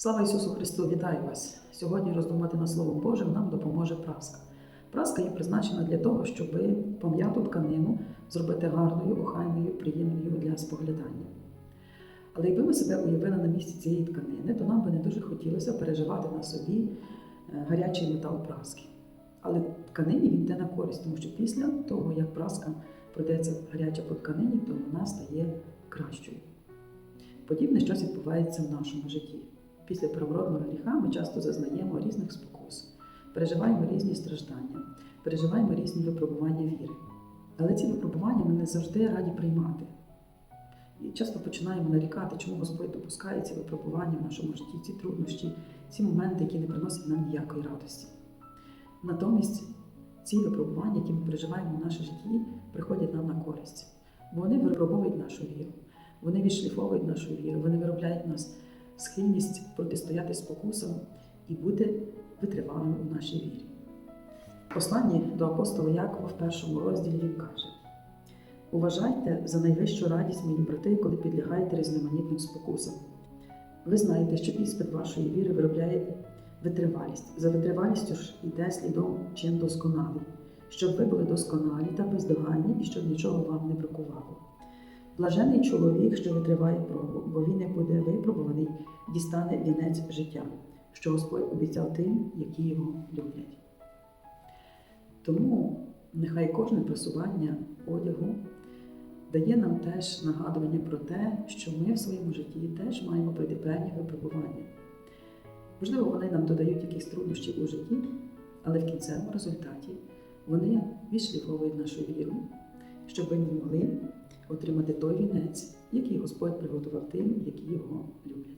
Слава Ісусу Христу! Вітаю вас! Сьогодні роздумати над Словом Божим нам допоможе праска. Праска є призначена для того, щоб пом'яту тканину зробити гарною, охайною, приємною для споглядання. Але якби ми себе уявили на місці цієї тканини, то нам би не дуже хотілося переживати на собі е, гарячий метал праски. Але тканині він йде на користь, тому що після того, як праска пройдеться гаряча по тканині, то вона стає кращою. Подібне щось відбувається в нашому житті. Після первородного гріха ми часто зазнаємо різних спокус, переживаємо різні страждання, переживаємо різні випробування віри. Але ці випробування ми не завжди раді приймати. І часто починаємо нарікати, чому Господь допускає ці випробування в нашому житті, ці труднощі, ці моменти, які не приносять нам ніякої радості. Натомість ці випробування, які ми переживаємо в нашому житті, приходять нам на користь, бо вони випробовують нашу віру, вони відшліфовують нашу віру, вони виробляють нас схильність протистояти спокусам і бути витривалими у нашій вірі. В посланні до апостола Якова в першому розділі він каже: Уважайте за найвищу радість, мої брати, коли підлягаєте різноманітним спокусам. Ви знаєте, що іспит вашої віри виробляє витривалість. За витривалістю ж йде слідом чин досконалий, щоб ви були досконалі та бездоганні і щоб нічого вам не бракувало. Блажений чоловік, що витриває пробу, бо він не буде випробуваний, дістане вінець життя, що Господь обіцяв тим, які його люблять. Тому нехай кожне просування одягу дає нам теж нагадування про те, що ми в своєму житті теж маємо пройти певні випробування. Можливо, вони нам додають якісь труднощі у житті, але в кінцевому результаті вони відшліфовують нашу віру, щоб ми могли отримати той вінець, який Господь приготував тим, які його люблять.